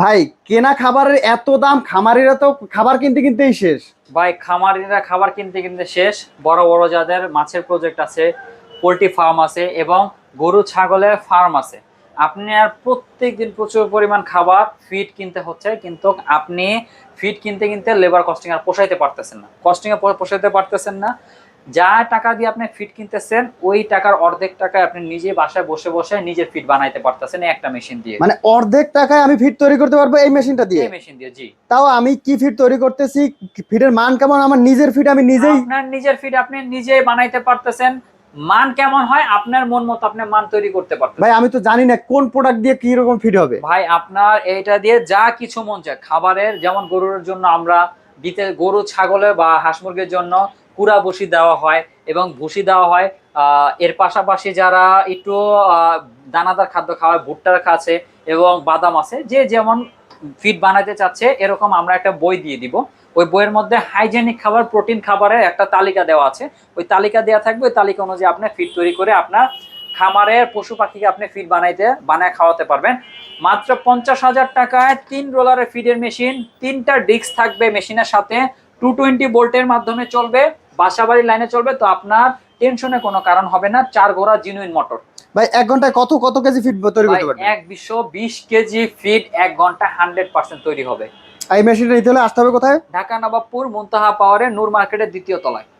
ভাই, কেনা খাবারের এত দাম, খামারিরা তো খাবার কিনতে কিনতেই শেষ। ভাই, খামারিরা খাবার কিনতে কিনতে শেষ। বড় বড় যাদের মাছের প্রজেক্ট আছে, পোলট্রি ফার্ম আছে এবং গরু, ছাগলের ফার্ম আছে। আপনি আর প্রত্যেক দিন প্রচুর পরিমাণ খাবার ফিড কিনতে হচ্ছে, কিন্তু আপনি ফিড কিনতে কিনতে লেবার কস্টিং আর পোষাইতে পারতেছেন না। কস্টিং এ পোষাইতে পারতেছেন না। যা টাকা দিয়ে আপনি ফিড কিনতেছেন ওই টাকার অর্ধেক টাকায় আপনি নিজে বাসায় বসে বসে নিজের ফিড বানাইতে পারতেছেন একটা মেশিন দিয়ে। মানে অর্ধেক টাকায় আমি ফিট তৈরি করতে পারব এই মেশিনটা দিয়ে? এই মেশিন দিয়ে জি। তাও আমি কি ফিট তৈরি করতেছি? ফিটের মান কেমন? আমার নিজের ফিট আমি নিজেই আপনার নিজের ফিড আপনি নিজেই বানাইতে পারতেছেন। মান কেমন হয়? আপনার মন মতো আপনি মান তৈরি করতে পারতেন ভাই আমি তো জানি না কোন প্রোডাক্ট দিয়ে কি রকম ফিট হবে। ভাই আপনার এইটা দিয়ে যা কিছু মন চায়। খাবারের যেমন গরুর জন্য আমরা দিতে গরু ছাগলে বা হাঁস মুরগির জন্য কুড়া বসি দেওয়া হয় এবং ভুসি দেওয়া হয় এর পাশাপাশি যারা একটু দানাদার খাদ্য খাওয়ায় ভুট্টার খাচ্ছে এবং বাদাম আছে, যে যেমন ফিড বানাতে চাচ্ছে, এরকম আমরা একটা বই দিয়ে দিব। ওই বইয়ের মধ্যে হাইজেনিক খাবার প্রোটিন খাবারের একটা তালিকা দেওয়া আছে। ওই তালিকা দেওয়া থাকবে, ওই তালিকা অনুযায়ী আপনি ফিড তৈরি করে আপনার খামারের পশু পাখিকে আপনি ফিড বানাইতে, বানায় খাওয়াতে পারবেন। মাত্র পঞ্চাশ হাজার টাকায় তিন রোলারের ফিডের মেশিন তিনটা ডিস্ক থাকবে মেশিনের সাথে। টু টোয়েন্টি বোল্টের মাধ্যমে চলবে। বাসাবাড়ি লাইনে চলবে তো আপনার টেনশনে কোনো কারণ হবে না। চার ঘোড়া জিনুইন মোটর ভাই এক ঘন্টায় কত কত কেজি ফিট তৈরি করতে পারবেন? এক বিশ্ব বিশ কেজি ফিট এক ঘণ্টা হান্ড্রেড পার্সেন্ট তৈরি হবে। এই মেশিনটা নিতে হলে আসতে হবে কোথায়? ঢাকা নবাবপুর মুন্তাহা পাওয়ারের নূর মার্কেটের দ্বিতীয় তলায়।